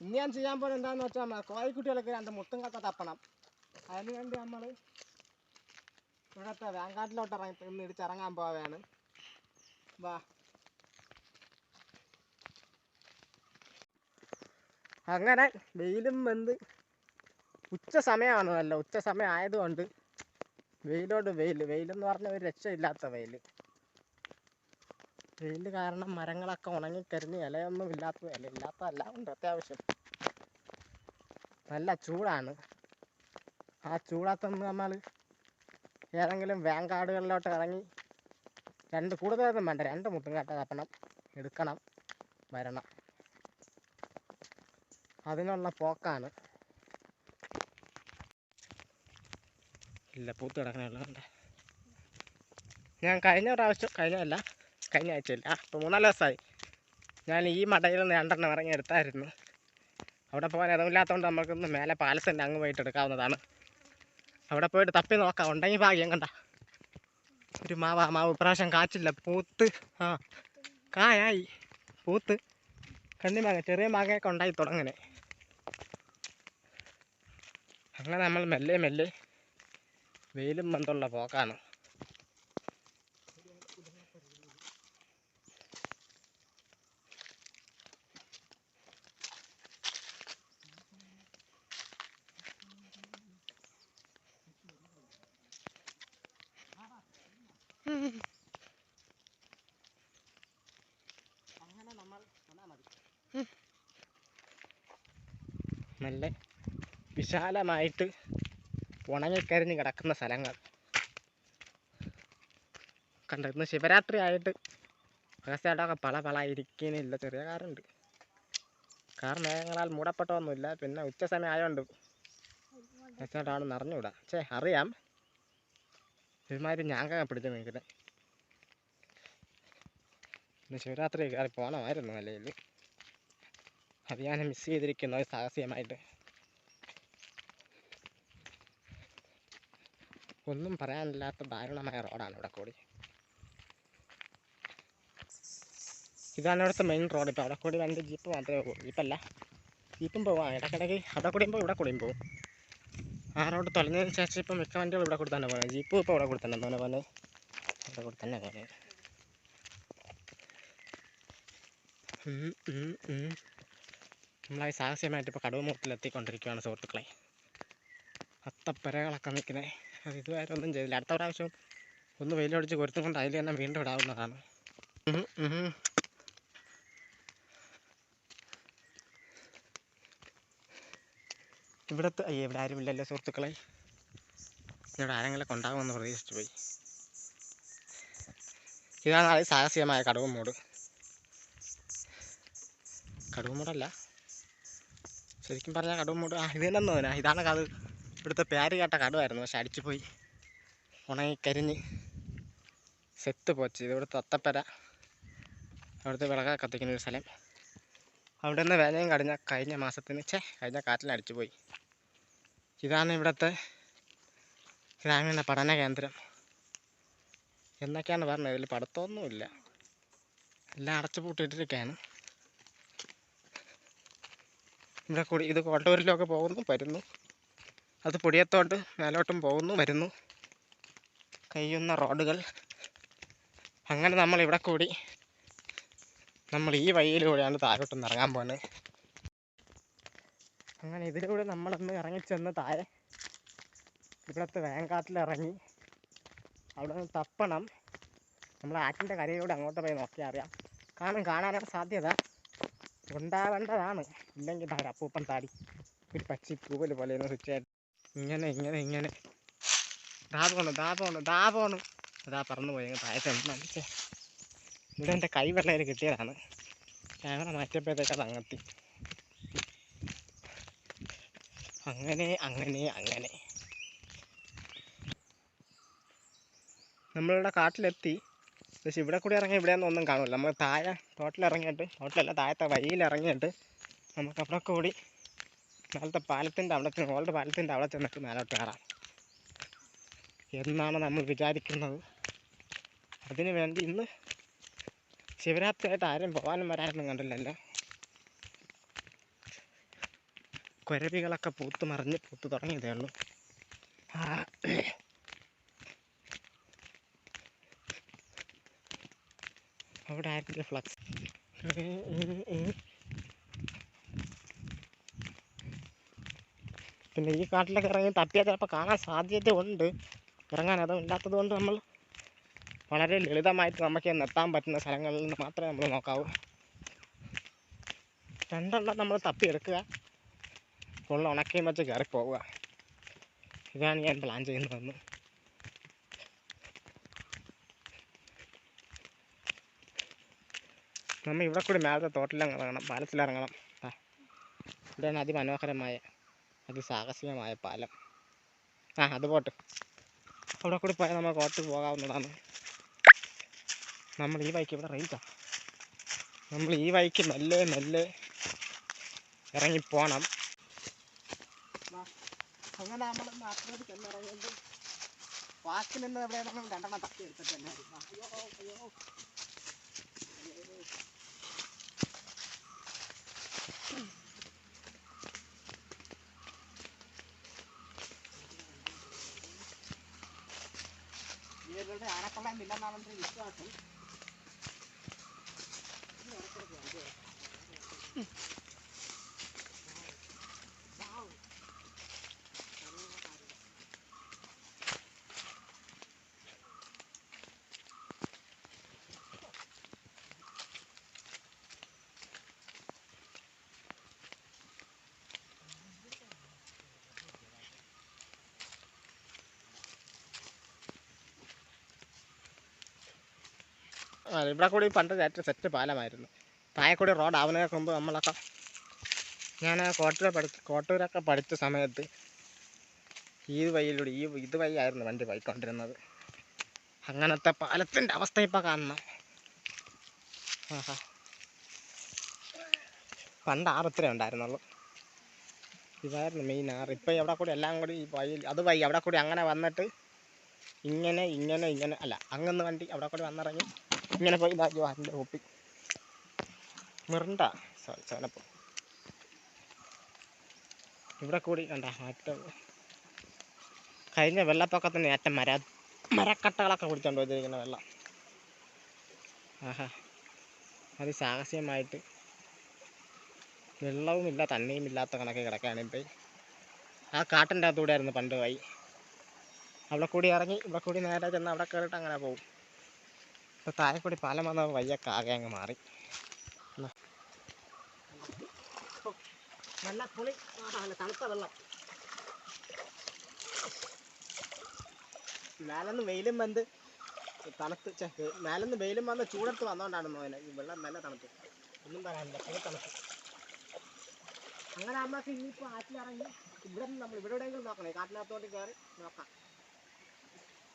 ഇനി ഞാൻ ചെയ്യാൻ പോകുന്നത് എന്താണെന്ന് വെച്ചാൽ കോഴിക്കുട്ടികളൊക്കെ രണ്ട് മുട്ടും കത്ത തപ്പണം. അതിന് വേണ്ടി നമ്മൾ ഇവിടുത്തെ വേങ്കാട്ടിലോട്ട് ഇറങ്ങി ഇന്ന് ഇടിച്ചിറങ്ങാൻ പോവുകയാണ് വാ. അങ്ങനെ വെയിലും വെന്ത് ഉച്ച സമയമാണ് അല്ല ഉച്ച സമയം ആയതുകൊണ്ട് വെയിലോട് വെയിൽ വെയിലെന്ന് പറഞ്ഞാൽ ഒരു രക്ഷയില്ലാത്ത വെയിൽ വെയിൽ കാരണം മരങ്ങളൊക്കെ ഉണങ്ങിക്കരിഞ്ഞ് ഇലയൊന്നും ഇല്ലാത്ത ഇല ഇല്ലാത്തതല്ല ഉണ്ട് അത്യാവശ്യം. നല്ല ചൂടാണ്. ആ ചൂടാത്തൊന്ന് നമ്മൾ ഏതെങ്കിലും വേങ്കാടുകളിലോട്ട് ഇറങ്ങി രണ്ട് കൂടുതലൊന്നും വേണ്ട രണ്ട് മുട്ടും കാട്ട തപ്പണം എടുക്കണം വരണം. അതിനുള്ള പോക്കാണ്. ഇല്ല പൂത്ത് കിടക്കണുള്ള കണ്ട? ഞാൻ കഴിഞ്ഞ പ്രാവശ്യം കഴിഞ്ഞല്ല കഴിഞ്ഞ ആഴ്ചയില്ല. ആ മൂന്നാൽ ദിവസമായി. ഞാൻ ഈ മടയിൽ നിന്ന് രണ്ടെണ്ണം ഇറങ്ങി എടുത്തായിരുന്നു. അവിടെ പോകാൻ ഇടമില്ലാത്തതുകൊണ്ട് നമുക്കൊന്ന് മേലെ പാലസിന്റെ അങ്ങ് പോയിട്ട് എടുക്കാവുന്നതാണ്. അവിടെ പോയിട്ട് തപ്പി നോക്കാം. ഉണ്ടെങ്കിൽ ഭാഗ്യം കണ്ട. ഒരു മാവ മാവ് ഇപ്രാവശ്യം കാച്ചില്ല. പൂത്ത് ആ കായായി. പൂത്ത്. കണ്ണി മാങ്ങ ചെറിയ മാങ്ങയൊക്കെ ഉണ്ടായി തുടങ്ങനെ അങ്ങനെ നമ്മൾ മെല്ലെ മെല്ലെ വെയിലും മന്തുള്ള പോക്കാണ്. നല്ല വിശാലമായിട്ട് ഉണങ്ങിക്കരിഞ്ഞ് കിടക്കുന്ന സ്ഥലങ്ങൾ. കണ്ട ഇന്ന് ശിവരാത്രി ആയിട്ട് അകത്തേട്ടൊക്കെ പല പല ഇരിക്കുന്നില്ല ചെറിയ കാറുണ്ട്. കാർ മേഘങ്ങളാൽ മൂടപ്പെട്ടൊന്നുമില്ല പിന്നെ ഉച്ച സമയം ആയതുകൊണ്ട് അകത്തേട്ടാണ് നിറഞ്ഞുകൂടാ ചേ അറിയാം. ഒരുമാതിരി ഞാങ്ക പിടിച്ചു നിൽക്കുന്നത് ഇന്ന് ശിവരാത്രി കയറി പോകണമായിരുന്നു നിലയിൽ അത് ഞാൻ മിസ് ചെയ്തിരിക്കുന്നു ഒരു സാഹസികമായിട്ട്. ഒന്നും പറയാനില്ലാത്ത ദാരുണമായ റോഡാണ് ഇവിടെ കൂടി. ഇതാണ് ഇവിടുത്തെ മെയിൻ റോഡ് ഇപ്പോൾ അവിടെ കൂടി രണ്ട് ജീപ്പ് മാത്രമേ പോകും ജീപ്പല്ല ജീപ്പും പോവാം. ഇടയ്ക്കിടയ്ക്ക് അവിടെ കൂടിയും പോകും ഇവിടെ കൂടിയും പോകും ആ റോഡ് തുറന്നതിന് ശേഷം ഇപ്പം മിക്ക വണ്ടികൾ ഇവിടെ കൂടി തന്നെ പോകുന്നത് ജീപ്പും ഇപ്പോൾ ഇവിടെ കൂടി തന്നെ പോലെ പോലെ ഇവിടെ കൂടി തന്നെ ഉം. നമ്മളായി സാഹസ്യമായിട്ട് ഇപ്പോൾ കടുവമുട്ടിൽ എത്തിക്കൊണ്ടിരിക്കുകയാണ് സുഹൃത്തുക്കളെ. അത്തപ്പരകളൊക്കെ നിൽക്കുന്നത് അത് ഇതുവരെ ഒന്നും ചെയ്തില്ല. അടുത്ത പ്രാവശ്യം ഒന്ന് വെയിലടിച്ച് കൊരുത്തും കൊണ്ട് അതിൽ തന്നെ വീണ്ടും ഇടാവുന്നതാണ്. ഇവിടത്തെ അയ്യേ ഇവിടെ ആരുമില്ലല്ലോ സുഹൃത്തുക്കളെ. ഇവിടെ ആരെങ്കിലും ഉണ്ടാകുമെന്ന് പ്രതീക്ഷിച്ചു പോയി. ഇതാണ് സാഹസികമായ കടുവമൂട് കടുവമൂടല്ല ശരിക്കും പറഞ്ഞാൽ കടുവ ആ ഇത് തന്നെ ഇതാണ് കഥ ഇവിടുത്തെ പേര് കേട്ട കടുവായിരുന്നു. പക്ഷെ അടിച്ചു പോയി. ഉണങ്ങി കരിഞ്ഞ് സെത്ത് പോച്ച്. ഇത് ഇവിടുത്തെ അത്തപ്പര അവിടുത്തെ വിളക കത്തിക്കുന്ന ഒരു സ്ഥലം. അവിടെ നിന്ന് വേനയും കടിഞ്ഞ കഴിഞ്ഞ മാസത്തിന് ചേ കഴിഞ്ഞ കാറ്റിൽ അടിച്ചു പോയി. ഇതാണ് ഇവിടുത്തെ ഗ്രാമീണ പഠന കേന്ദ്രം. എന്നൊക്കെയാണ് പറഞ്ഞത്. ഇതിൽ പഠിത്തമൊന്നുമില്ല. എല്ലാം അടച്ചു പൂട്ടിയിട്ടിരിക്കുകയാണ് ഇവിടെ കൂടി ഇത് കോട്ടൂരിലൊക്കെ പോകുന്നു വരുന്നു. അത് പൊടിയത്തോട്ട് മേലോട്ടും പോകുന്നു വരുന്നു. കഴിയുന്ന റോഡുകൾ. അങ്ങനെ നമ്മൾ ഇവിടെ കൂടി. നമ്മൾ ഈ വഴിയിലൂടെയാണ് താഴോട്ടൊന്ന് ഇറങ്ങാൻ പോകുന്നത് അങ്ങനെ ഇതിലൂടെ നമ്മളൊന്ന് ഇറങ്ങിച്ചെന്ന് താഴെ ഇവിടുത്തെ വേങ്കാട്ടിലിറങ്ങി അവിടെ നിന്ന് തപ്പണം. നമ്മൾ ആറ്റിന്റെ കരയിലൂടെ അങ്ങോട്ട് പോയി നോക്കിയാൽ അറിയാം. കാരണം കാണാനാണ് സാധ്യത. ഉണ്ടാവേണ്ടതാണ്. ഇല്ലെങ്കിൽ ഒരു അപ്പൂപ്പൻ താടി. ഒരു പച്ചി പൂവൽ പോലെ ഒന്ന് സ്വിച്ച് ആയിട്ട്. ഇങ്ങനെ ഇങ്ങനെ ഇങ്ങനെ. ദാ പോണു ദാ പോണു ദാ പോണു. അതാ പറന്നു പോയി താഴത്തെ മനസ്സേ ഇവിടെ എന്റെ കൈ വെള്ളയിൽ കിട്ടിയതാണ്. ക്യാമറ മാറ്റിയപ്പോഴത്തേക്ക് അങ്ങത്തി അങ്ങെത്തി അങ്ങനെ അങ്ങനെ അങ്ങനെ. നമ്മളിവിടെ കാട്ടിലെത്തി. പക്ഷെ ഇവിടെ കൂടി ഇറങ്ങി ഇവിടെ ഒന്നും കാണില്ല നമ്മൾ താഴെ തോട്ടിൽ ഇറങ്ങിയിട്ട് തോട്ടിലല്ല താഴത്തെ വഴിയിൽ ഇറങ്ങിയിട്ട് നമുക്ക് അവിടെ കൂടി മേലത്തെ പാലത്തിന്റെ അവിടെ ചെന്ന് ഓൾഡ് പാലത്തിന്റെ അവിടെ ചെന്നിട്ട് മേലോട്ട് കയറാം. എന്നാണ് നമ്മൾ വിചാരിക്കുന്നത്. അതിനു വേണ്ടി ഇന്ന് ശിവരാത്രി ആയിട്ട് ആരും പോകാനും വരാനൊന്നും കണ്ടില്ലല്ലോ. കുരവികളൊക്കെ പൂത്ത് മറിഞ്ഞ് പൂത്ത് തുടങ്ങിയതേ ഉള്ളൂ. അവിടെ ആയിരിക്കും ഫ്ലക്സ് പിന്നെ ഈ കാട്ടിലൊക്കെ ഇറങ്ങി തപ്പിയാൽ ചിലപ്പോൾ കാണാൻ സാധ്യത ഉണ്ട്. ഇറങ്ങാൻ അതും ഇല്ലാത്തത് കൊണ്ട് നമ്മൾ വളരെ ലളിതമായിട്ട് നമുക്ക് നിർത്താൻ പറ്റുന്ന സ്ഥലങ്ങളിൽ നിന്ന് മാത്രമേ നമ്മൾ നോക്കാവൂ. രണ്ടെണ്ണം നമ്മൾ തപ്പിയെടുക്കുക. ഫുള്ള് ഉണക്കയും വെച്ച് കയറിപ്പോവുക. പോവുക ഇതാണ് ഞാൻ പ്ലാൻ ചെയ്യുന്നതെന്ന് നമ്മൾ ഇവിടെ കൂടി മേലത്തെ തോട്ടിലങ്ങ് ഇറങ്ങണം പാലത്തിലിറങ്ങണം. ആ. ഇവിടെയാണ് അതിമനോഹരമായ അതിസാഹസികമായ പാലം. ആ അത് പോട്ട്. അവിടെ കൂടി പോയാൽ നമ്മൾ കോട്ട് പോകാവുന്നതാണ്. നമ്മൾ ഈ വൈക്ക് ഇവിടെ റേഞ്ചാണ് നമ്മൾ ഈ വഴിക്ക് മെല്ലെ മെല്ലെ ഇറങ്ങിപ്പോണം. അങ്ങനെ നമ്മൾ വാക്കിൽ നിന്ന് എവിടെ നമ്മൾ രണ്ടെണ്ണം തട്ടി എടുത്തിട്ട് തന്നെ. അയ്യോ അയ്യോ Hmm. ഇവിടെ കൂടി പണ്ട് ഏറ്റവും സെറ്റ് പാലമായിരുന്നു. താഴെക്കൂടി റോഡ് ആവുന്നതിനൊക്കെ മുമ്പ് നമ്മളൊക്കെ ഞാൻ കോട്ടൂർ പഠി കോട്ടൂരൊക്കെ പഠിച്ച സമയത്ത് ഈ വഴിയിലൂടെ ഈ ഇത് വഴിയായിരുന്നു വണ്ടി പോയിക്കൊണ്ടിരുന്നത്. അങ്ങനത്തെ പാലത്തിന്റെ അവസ്ഥ ഇപ്പോൾ കാണണം. ആഹാ. പണ്ട് ആറ് ഇത്രേ ഉണ്ടായിരുന്നുള്ളൂ. ഇതായിരുന്നു മെയിൻ ആറ്. ഇപ്പം എവിടെ കൂടി എല്ലാം കൂടി ഈ വഴി അത് വഴി അവിടെ കൂടി അങ്ങനെ വന്നിട്ട് ഇങ്ങനെ ഇങ്ങനെ ഇങ്ങനെ അല്ല അങ്ങനെ വണ്ടി അവിടെ കൂടി വന്നിറങ്ങി. ഇങ്ങനെ പോയി ഇതാക്കി വാറിന്റെ ഒപ്പി. മിറണ്ട സോറി സോനപ്പം. ഇവിടെ കൂടി കണ്ട മറ്റേ കഴിഞ്ഞ വെള്ളപ്പൊക്കത്തിന് ഏറ്റ മര മരക്കട്ടകളൊക്കെ കുടിച്ചോണ്ട് പോയിരിക്കുന്ന വെള്ളം. ആഹാ. അത് സാഹസികമായിട്ട് വെള്ളവുമില്ല തണ്ണിയും ഇല്ലാത്ത കണക്ക് കിടക്കുകയാണ് ഇപ്പം. ആ കാട്ടിന്റെ അകത്തൂടെ പണ്ട് വഴി. അവിടെ കൂടി ഇറങ്ങി ഇവിടെ കൂടി നേരെ ചെന്ന് അവിടെ കയറിയിട്ട് അങ്ങനെ പോകും ഇപ്പോൾ താഴെക്കൂടി കൂടി പാലം വന്ന വയ്യൊക്കെ ആകെ അങ്ങ് മാറി. നല്ല മേലെന്ന് വെയിലും വന്ന് തണുത്ത് മേലൊന്ന് വെയിലും വന്ന് ചൂടത്ത് വന്നോണ്ടാണ് മോനെ ഈ വെള്ളം നല്ല തണുത്ത് ഒന്നും പറയാനില്ല പുളി തണുത്ത് അങ്ങനെ അമ്മയ്ക്ക് ഇനിയിപ്പോൾ ആറ്റിലിറങ്ങി ഇവിടെ നമ്മൾ ഇവിടെ എവിടെയെങ്കിലും നോക്കണേ കാട്ടിനകത്തോട്ട് കയറി നോക്കാം.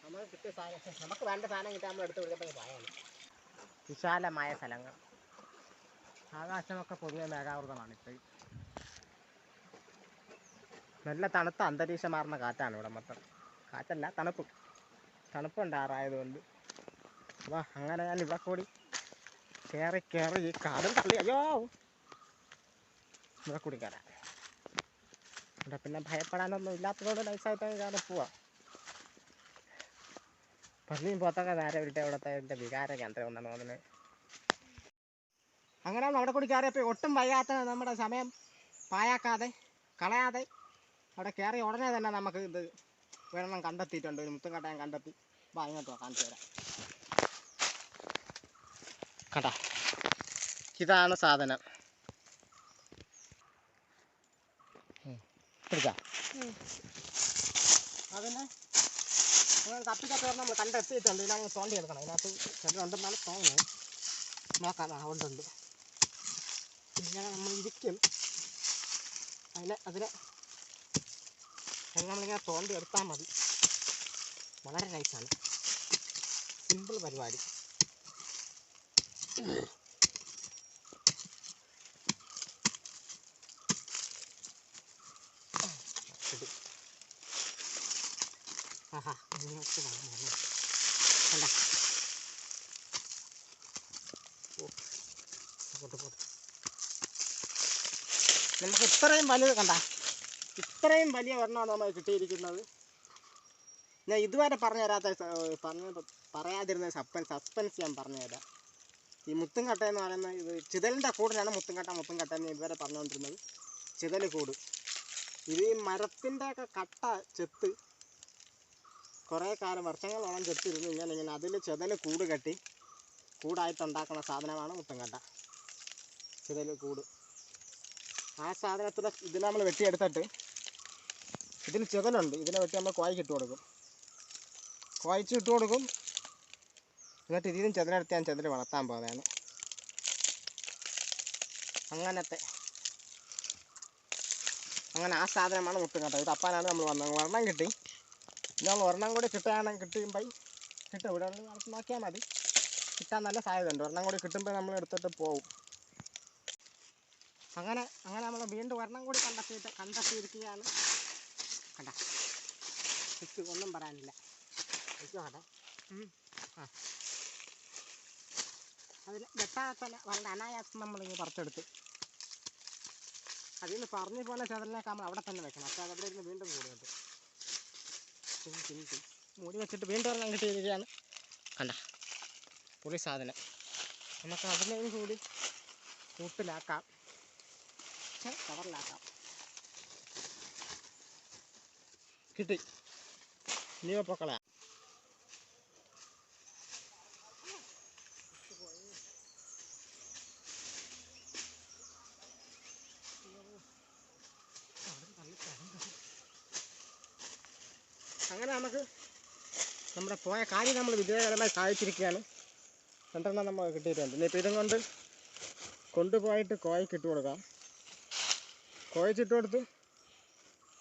കിട്ടിയ സാധനം നമുക്ക് വേണ്ട സാധനം കിട്ടാൻ നമ്മൾ എടുത്ത് വിടുമ്പോൾ പായാണ് വിശാലമായ സ്ഥലങ്ങൾ. ആകാശമൊക്കെ പൊതുവെ മേഘാവൃതമാണ് ഇപ്പോൾ നല്ല തണുത്ത അന്തരീക്ഷം മാറുന്ന കാറ്റാണ് ഇവിടെ മൊത്തം. കാറ്റല്ല തണുപ്പ്. തണുപ്പുണ്ടാറായതുകൊണ്ട് വാ അങ്ങനെ ഞാൻ ഇവിടെ കൂടി കയറി കയറി ഈ കാടും തള്ളി. അയ്യോ! ഇവിടെ കൂടി കയറാം ഇവിടെ പിന്നെ ഭയപ്പെടാനൊന്നും ഇല്ലാത്തതുകൊണ്ട് നൈസായിട്ട് കയറി പോവാം. പള്ളിയും പോത്തൊക്കെ നേരെ വിട്ട് ഇവിടുത്തെ എന്റെ വികാര കേന്ദ്രം ഒന്നാണ് തോന്നുന്നത്. അങ്ങനെ അവിടെ കൂടി കയറിയപ്പോൾ ഒട്ടും വയ്യാത്ത നമ്മുടെ സമയം. പായാക്കാതെ കളയാതെ അവിടെ കയറി ഉടനെ തന്നെ നമുക്ക് ഇത് വേണം കണ്ടെത്തിയിട്ടുണ്ട്. ഒരു മുത്തും കട്ടയം കണ്ടെത്തി. അപ്പോൾ വാ കാണിച്ചു തരാം. കണ്ടാ? ഇതാണ് സാധനം. പിടിച്ചാ? അതിനെ അങ്ങനെ തപ്പി തപ്പി പറഞ്ഞ് നമ്മൾ കണ്ടെത്തിയിട്ടുണ്ട് ഇതിനങ്ങ് തോണ്ടി എടുക്കണം. ഇതിനകത്ത് ചെറുതുണ്ടെന്നാണ് തോന്നുന്നത് നോക്കാം. ഉണ്ട് പിന്നെ നമ്മൾ ഇരിക്കും. അതിനെ അതിനെ നമ്മളിങ്ങനെ തോണ്ടി എടുത്താൽ മതി. വളരെ നൈസാണ് സിമ്പിൾ പരിപാടി ശരി ആഹാ കണ്ട? നമുക്ക് ഇത്രയും വലുത് കണ്ട ഇത്രയും വലിയ ഒരെണ്ണമാണ് നമ്മൾ കിട്ടിയിരിക്കുന്നത്. ഞാൻ ഇതുവരെ പറഞ്ഞു തരാത്ത പറഞ്ഞ പറയാതിരുന്ന സസ്പെൻസ് സസ്പെൻസ് ഞാൻ പറഞ്ഞു തരാം. ഈ മുത്തുംകട്ട എന്ന് പറയുന്ന ഇത് ചിതലിന്റെ കൂടിനാണ് മുത്തുംകട്ട മുത്തുംകട്ട എന്ന് ഇതുവരെ പറഞ്ഞുകൊണ്ടിരുന്നത്. ചിതൽ കൂട്. ഇത് ഈ മരത്തിന്റെ ഒക്കെ കട്ട ചെത്ത് കുറേ കാലം വർഷങ്ങളോളം ചെത്തിരുന്നു ഇങ്ങനെ ഇങ്ങനെ അതിൽ ചെതൽ കൂട് കെട്ടി കൂടായിട്ട് ഉണ്ടാക്കുന്ന സാധനമാണ് മുത്തങ്കട്ട ചെതൽ കൂട്. ആ സാധനത്തിൽ ഇതിനെ നമ്മൾ വെട്ടിയെടുത്തിട്ട് ഇതിന് ചിതലുണ്ട്. ഇതിനെ വെട്ടി നമ്മൾ കോയ്ക്ക് ഇട്ട് കൊടുക്കും. കോയ്ച്ച് ഇട്ട് കൊടുക്കും. എന്നിട്ട് ഇതിനും ചെതലെടുത്ത് ഞാൻ ചെതിൽ വളർത്താൻ പോകുന്നതാണ് അങ്ങനത്തെ അങ്ങനെ ആ സാധനമാണ് മുട്ടുകട്ട ഇത് അപ്പാനാണ് നമ്മൾ വന്നത്. ഒരെണ്ണം കിട്ടി. നമ്മൾ ഒരെണ്ണം കൂടി കിട്ടുകയാണെങ്കിൽ കിട്ടുമ്പോൾ കിട്ടും. ഇവിടെ നോക്കിയാൽ മതി. കിട്ടാൻ നല്ല സാധ്യത ഉണ്ട് ഒരെണ്ണം കൂടി കിട്ടുമ്പോൾ നമ്മൾ എടുത്തിട്ട് പോവും. അങ്ങനെ അങ്ങനെ നമ്മൾ വീണ്ടും ഒരെണ്ണം കൂടി കണ്ടെത്തിയിട്ട് കണ്ടെത്തിയിരിക്കുകയാണ് കണ്ട എനിക്ക് ഒന്നും പറയാനില്ല. അതിൽ വെട്ടാതെ തന്നെ വളരെ അനായാസം നമ്മളിങ്ങനെ പറിച്ചെടുത്ത്. അതിൽ നിന്ന് പറഞ്ഞു പോലെ ചതലിനേക്കാൾ അവിടെ തന്നെ വെക്കണം. അപ്പോൾ അവിടെ ഇരുന്ന് വീണ്ടും കൂടുന്നുണ്ട്. മൂടി വെച്ചിട്ട് വീണ്ടും ഒരെണ്ണം കിട്ടിയിരിക്കുകയാണ് കണ്ട. പുളി സാധനം. നമുക്ക് അതിനെയും കൂടി കൂട്ടിലാക്കാം. കവറിലാക്കാം. കിട്ടി. നീ പൊക്കളാ അങ്ങനെ നമുക്ക് നമ്മുടെ പോയ കാര്യം നമ്മൾ വിജയകരമായി സാധിച്ചിരിക്കുകയാണ്. രണ്ടെണ്ണം നമ്മൾ കിട്ടിയിട്ടുണ്ട്. ഇനിയിപ്പോൾ ഇതും കൊണ്ട് കൊണ്ടുപോയിട്ട് കോയക്ക് ഇട്ട് കൊടുക്കാം. കോയച്ചിട്ട് കൊടുത്ത്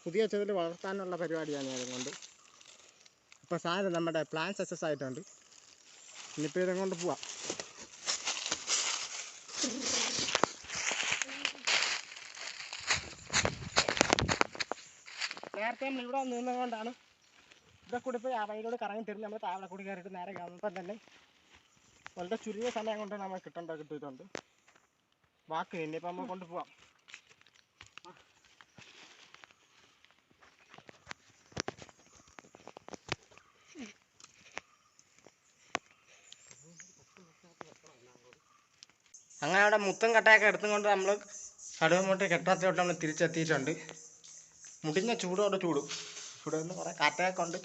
പുതിയ ചെതിൽ വളർത്താനുള്ള പരിപാടിയാണ് ഞാൻ കൊണ്ട്. അപ്പോൾ സാധനം നമ്മുടെ പ്ലാൻ സക്സസ് ആയിട്ടുണ്ട്. ഇനിയിപ്പോൾ ഇതും കൊണ്ട് പോവാം. നേരത്തെ നമ്മൾ ഇവിടെ നിന്നുകൊണ്ടാണ് ഇവിടെ കൂടി വഴിയിലൂടെ കറങ്ങി തിരിഞ്ഞ് നമ്മൾ താവള കൂടി കയറിയിട്ട് നേരെ കാണുമ്പം തന്നെ വളരെ ചുരുങ്ങിയ സമയം കൊണ്ട് നമ്മൾ കിട്ടേണ്ട കിട്ടിയിട്ടുണ്ട്. വാക്ക് ഇനിയിപ്പോൾ നമ്മൾ കൊണ്ടുപോവാം അങ്ങനെ അവിടെ മുത്തും കട്ടയൊക്കെ എടുത്തുകൊണ്ട് നമ്മൾ കടുവമോട്ട് കെട്ടാത്തോട്ട് നമ്മൾ തിരിച്ചെത്തിയിട്ടുണ്ട്. മുടിഞ്ഞ ചൂടോടെ ചൂട്. ഇവിടെ നിന്ന് കുറേ കാറ്റൊക്കെ കൊണ്ട്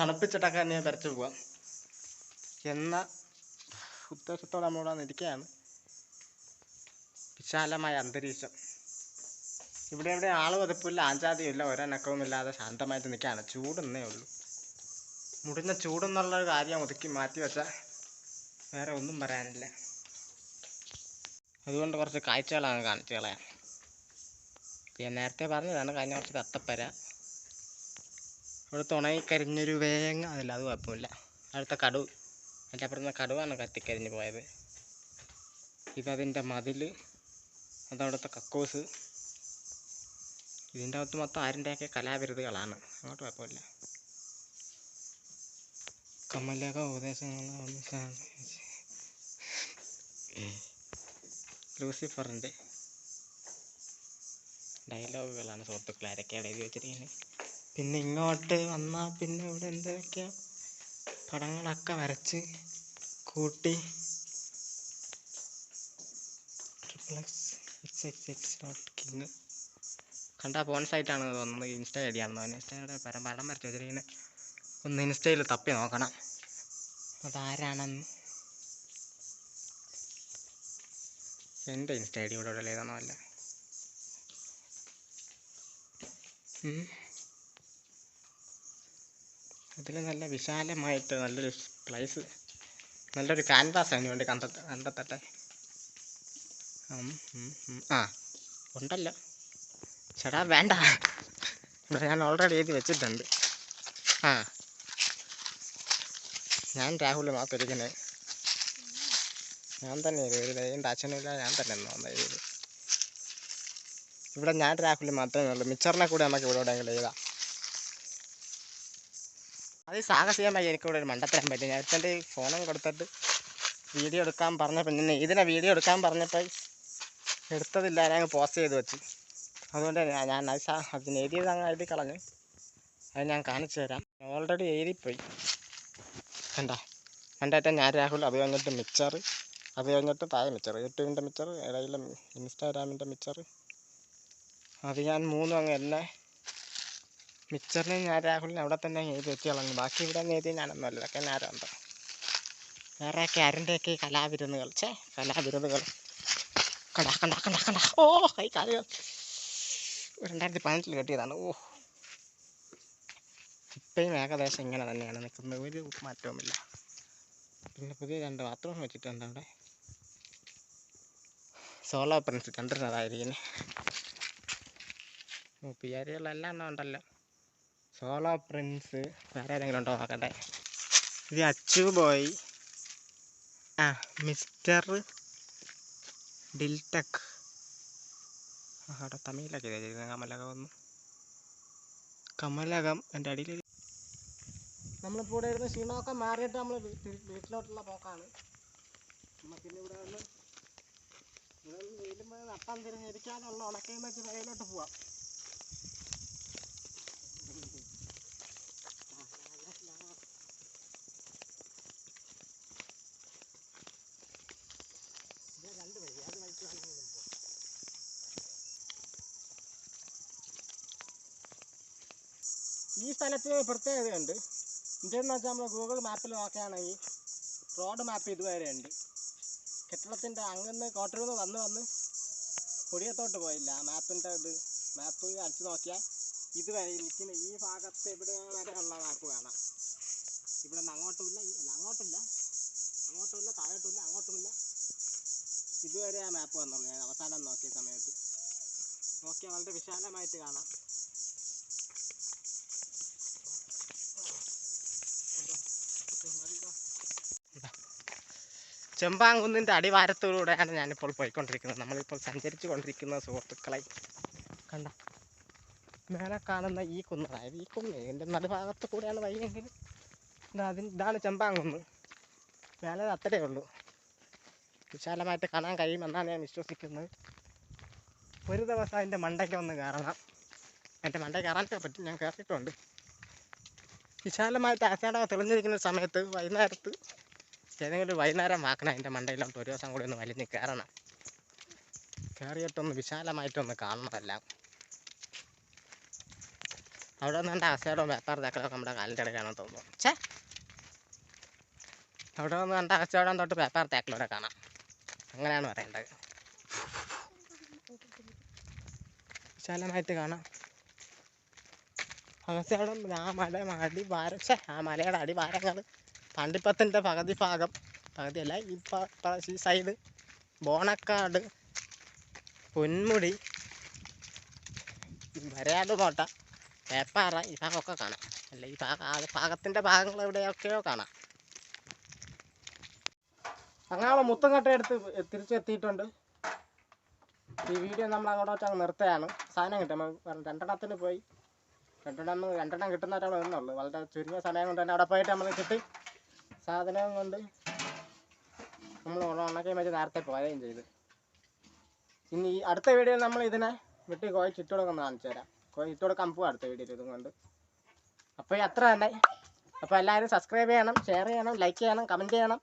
തണുപ്പിച്ചിട്ടൊക്കെ തന്നെ വരച്ച് പോവാം. എന്ന ഉദ്ദേശത്തോടെ നമ്മളിവിടെ നിൽക്കുകയാണ്. വിശാലമായ അന്തരീക്ഷം. ഇവിടെ ഇവിടെ ആൾ പതിപ്പില്ല ഒരനക്കവും ഇല്ലാതെ ശാന്തമായിട്ട് നിൽക്കുകയാണ്. ചൂടെന്നേ ഉള്ളൂ. മുടിഞ്ഞ ചൂടെന്നുള്ള ഒരു കാര്യം ഒതുക്കി മാറ്റി വെച്ചാൽ വേറെ ഒന്നും പറയാനില്ല. അതുകൊണ്ട് കുറച്ച് കാഴ്ചകളാണ് കാണിച്ചു കളയാൻ ഞാൻ നേരത്തെ പറഞ്ഞതാണ് കഴിഞ്ഞ കുറച്ച് തത്തപ്പര ഇവിടുത്തെ കരിഞ്ഞൊരു വേങ്ങ അതല്ല അത് കുഴപ്പമില്ല. അടുത്ത കടുവ് അതിന്റെ അപ്പുറത്ത് കടുവാണ് കത്തിക്കരിഞ്ഞ് പോയത്. ഇതതിന്റെ മതിൽ അതവിടുത്തെ കക്കോസ്. ഇതിന്റെ അകത്ത് മൊത്തം ആരിന്റെയൊക്കെ കലാവിരുതുകളാണ് അങ്ങോട്ട് കുഴപ്പമില്ല. കമലക ഉപദേശങ്ങൾ ലൂസിഫറിന്റെ ഡയലോഗുകളാണ് സുഹൃത്തുക്കളെ. ആരൊക്കെയാണ് എഴുതി വെച്ചിരിക്കുന്നത്? പിന്നെ ഇങ്ങോട്ട് വന്നാൽ പിന്നെ ഇവിടെ എന്തൊക്കെയാ പടങ്ങളൊക്കെ വരച്ച് കൂട്ടി. ട്രിപ്പിൾ എക്സ് എക്സ് എക്സ് തോന്നുന്നത് ഇൻസ്റ്റ ഐ ഡി ആണെന്ന് ഇൻസ്റ്റയുടെ പരം പടം വരച്ച് വെച്ചിരിക്കുന്നത് ഒന്ന് ഇൻസ്റ്റയിൽ തപ്പി നോക്കണം. അതാരാണെന്ന്. എന്റെ ഇൻസ്റ്റ ഐ ഡി ഇവിടെ ഇവിടെ ഏതാണോ അല്ല. അതിൽ നല്ല വിശാലമായിട്ട് നല്ലൊരു പ്ലേസ് നല്ലൊരു ക്യാൻവാസ് അതിന് വേണ്ടി കണ്ടെത്ത കണ്ടെത്തട്ടെ. ആ ഉണ്ടല്ലോ. ചേട്ടാ വേണ്ട. ഇവിടെ ഞാൻ ഓൾറെഡി എഴുതി വെച്ചിട്ടുണ്ട്. ആ. ഞാൻ രാഹുൽ മാത്രിരിക്കുന്നത് ഞാൻ തന്നെ എഴുതി എന്റെ അച്ഛനില്ല ഞാൻ തന്നെ എഴുതി ഇവിടെ ഞാൻ രാഹുൽ മാത്രമേ ഉള്ളൂ. മിച്ചറിനെ കൂടെ നമുക്ക് ഇവിടെ എവിടെയെങ്കിലും എഴുതാം. അത് സാഹസികമായി എനിക്കിവിടെ ഒരു മണ്ടത്തരം പറ്റി. നേരത്തെ ഫോണും കൊടുത്തിട്ട് വീഡിയോ എടുക്കാൻ പറഞ്ഞപ്പോൾ പിന്നെ ഇതിനെ വീഡിയോ എടുക്കാൻ പറഞ്ഞപ്പോൾ എടുത്തതില്ല ഞാൻ പോസ്റ്റ് ചെയ്ത് വെച്ച്. അതുകൊണ്ട് ഞാൻ അത് അതിന് എഴുതിയത് അങ്ങ് എഴുതി കളഞ്ഞു. അത് ഞാൻ കാണിച്ചു തരാം. ഓൾറെഡി എഴുതിപ്പോയി. കണ്ട? രണ്ടായിട്ട് ഞാൻ രാഹുൽ അത് കഴിഞ്ഞിട്ട് മിച്ചർ അത് കഴിഞ്ഞിട്ട് താഴെ മിച്ചർ യൂട്യൂബിന്റെ മിച്ചർ ഇടയിലെ ഇൻസ്റ്റാഗ്രാമിന്റെ മിച്ചർ അത് ഞാൻ മൂന്നും അങ്ങ് എന്നെ മിച്ചറിന് ഞാൻ രാഹുലിന് അവിടെ തന്നെ എഴുതി കളഞ്ഞു. ബാക്കി ഇവിടെ എഴുതി ഞാനൊന്നുമല്ല ഇതൊക്കെ ഞാനുണ്ട് വേറെ ആരുടെയൊക്കെ കലാവിരുന്നുകൾ. ചേ കലാവിരുന്നുകൾ. കണ്ട കണ്ട കണ്ട കണ്ട. ഓ കൈ കാലുകൾ രണ്ടായിരത്തി പതിനെട്ടിൽ കെട്ടിയതാണ്. ഓ. ഇപ്പോഴും ഏകദേശം ഇങ്ങനെ തന്നെയാണ് നിൽക്കുന്നത്. ഒരു മാറ്റവുമില്ല. പിന്നെ പുതിയ രണ്ട് ബാത്റൂം വെച്ചിട്ടുണ്ട് അവിടെ. സോളോ പ്രിൻസ് കണ്ടിരുന്നതായിരിക്കും പിയാരികളെല്ലാം എണ്ണം ഉണ്ടല്ലോ. സോളോ പ്രിൻസ് വേറെ ഏതെങ്കിലും ഉണ്ടോ? നോക്കട്ടെ. ഇത് അച്ചു ബോയ് ആ മിസ്റ്റർ ഡിൽടെക് അവിടെ തമിഴിലൊക്കെ ചെയ്തിരുന്നു കമലകം. ഒന്ന് കമലകം. എന്റെ അടിയിൽ നമ്മളിപ്പോൾ ഇവിടെ ഇരുന്ന് ക്ഷീണമൊക്കെ മാറിയിട്ട് നമ്മൾ വീട്ടിലോട്ടുള്ള പോക്കാണ്. നമുക്കിന്ന് ഇവിടെ ഒന്ന് ഇവിടെ വെയിലും നട്ടം തിരിഞ്ഞിരിക്കാനുള്ള ഉണക്കയും വെച്ച് വെയിലോട്ട് പോവാം ഇത് രണ്ട് വഴി അത് വഴിക്ക് വേണമെങ്കിലും പോവാം ഈ സ്ഥലത്ത് പ്രത്യേകതയുണ്ട്. എന്താണെന്ന് വെച്ചാൽ നമ്മൾ ഗൂഗിൾ മാപ്പിൽ നോക്കുകയാണെങ്കിൽ റോഡ് മാപ്പ് ഇതുവരെ ഉണ്ട്. കെട്ടിടത്തിന്റെ അങ്ങന്ന് കോട്ടയിൽ നിന്ന് വന്ന് വന്ന് കൊടിയത്തോട്ട് പോയില്ല. ആ മാപ്പിന്റെ ഇത് മാപ്പ് അടിച്ചു നോക്കിയാൽ ഇതുവരെ നിൽക്കുന്ന ഈ ഭാഗത്ത് ഇവിടെ വരെ ഉള്ള മാപ്പ് കാണാം ഇവിടെ നിന്ന് അങ്ങോട്ടുമില്ല അല്ല അങ്ങോട്ടില്ല അങ്ങോട്ടുമില്ല താഴോട്ടുമില്ല അങ്ങോട്ടുമില്ല ഇതുവരെ ആ മാപ്പ് വന്നുള്ളൂ. ഞാൻ അവസാനം നോക്കിയ സമയത്ത്. നോക്കിയാൽ വളരെ വിശാലമായിട്ട് കാണാം. ചെമ്പാങ്കുന്നിന്റെ അടിവാരത്തിലൂടെയാണ് ഞാനിപ്പോൾ പോയിക്കൊണ്ടിരിക്കുന്നത്. നമ്മളിപ്പോൾ സഞ്ചരിച്ചു കൊണ്ടിരിക്കുന്ന സുഹൃത്തുക്കളെ കണ്ട മേലെ കാണുന്ന ഈ കുന്ന് അതായത് ഈ കുന്ന് ഇതിന്റെ നടുഭാഗത്ത് കൂടെയാണ് വഴിയെങ്കിൽ അതിന് ഇതാണ് ചെമ്പാങ്കുന്ന്. മേലെ അത്രയേ ഉള്ളൂ. വിശാലമായിട്ട് കാണാൻ കഴിയുമെന്നാണ് ഞാൻ വിശ്വസിക്കുന്നത്. ഒരു ദിവസം അതിന്റെ മണ്ടയ്ക്ക് ഒന്ന് കയറണം. എന്റെ മണ്ട കയറാനൊക്കെ പറ്റും. ഞാൻ കയറിയിട്ടുണ്ട്. വിശാലമായിട്ട് ആശാട തെളിഞ്ഞിരിക്കുന്ന സമയത്ത് വൈകുന്നേരത്ത് ഏതെങ്കിലും വൈകുന്നേരം ആക്കണം അതിന്റെ മണ്ടയിലോട്ട്. ഒരു ദിവസം കൂടി ഒന്ന് വലിഞ്ഞ് കയറണം. കയറിയിട്ടൊന്ന് വിശാലമായിട്ടൊന്ന് കാണണമെല്ലാം അവിടെ നിന്ന് എന്റെ അസയുടെ വേപ്പാർ തേക്കലൊക്കെ നമ്മുടെ കാലിന്റെ ഇടയിലാണെന്ന് തോന്നുന്നു. ഛേ! അവിടെ നിന്ന് കണ്ട ആശയുടെ തൊട്ട് പേപ്പർ തേക്കലൂടെ കാണാം. അങ്ങനെയാണ് പറയേണ്ടത്. വിശാലമായിട്ട് കാണാം. അഗസ്ത്യാടം ആ മല അടി ഭാരം ഛേ ആ മലയുടെ അടിഭാരങ്ങൾ പണ്ടിപ്പത്തിന്റെ പകുതി ഭാഗം പകുതിയല്ല ഈ ഈ സൈഡ് ബോണക്കാട് പൊന്മുടി വരയാട് കോട്ട വേപ്പാറ ഈ ഭാഗമൊക്കെ കാണാം. അല്ല ഈ ഭാഗം ഭാഗത്തിന്റെ ഭാഗങ്ങൾ എവിടെയൊക്കെയോ കാണാം. അങ്ങനെ മുത്തങ്കട്ട എടുത്ത് തിരിച്ചെത്തിയിട്ടുണ്ട്. ഈ വീഡിയോ നമ്മൾ അങ്ങോട്ട് അങ്ങ് നിർത്തുകയാണ്. സാധനം കിട്ടും. രണ്ടെണ്ണത്തിന് പോയി. രണ്ടെണ്ണം രണ്ടെണ്ണം കിട്ടുന്നവരാണ് വരുന്നുള്ളൂ വളരെ ചുരുങ്ങിയ സമയം കൊണ്ട് തന്നെ അവിടെ പോയിട്ട് നമ്മൾ കിട്ടി. സാധനം കൊണ്ട് നമ്മൾ ഉണക്കി വെച്ച് നേരത്തെ പോവുകയും ചെയ്ത്. ഇനി ഈ അടുത്ത വീഡിയോയിൽ നമ്മൾ ഇതിനെ വെട്ടി കോഴി ചുറ്റുകൊടുക്കുന്ന കാണിച്ചു തരാം. കോഴി ചുറ്റുകൊടുക്കാൻ പോവാം അടുത്ത വീഡിയോയിൽ ഇതും കൊണ്ട്. അപ്പോൾ അത്ര തന്നെ. അപ്പോൾ എല്ലാവരും സബ്സ്ക്രൈബ് ചെയ്യണം ഷെയർ ചെയ്യണം ലൈക്ക് ചെയ്യണം കമന്റ് ചെയ്യണം.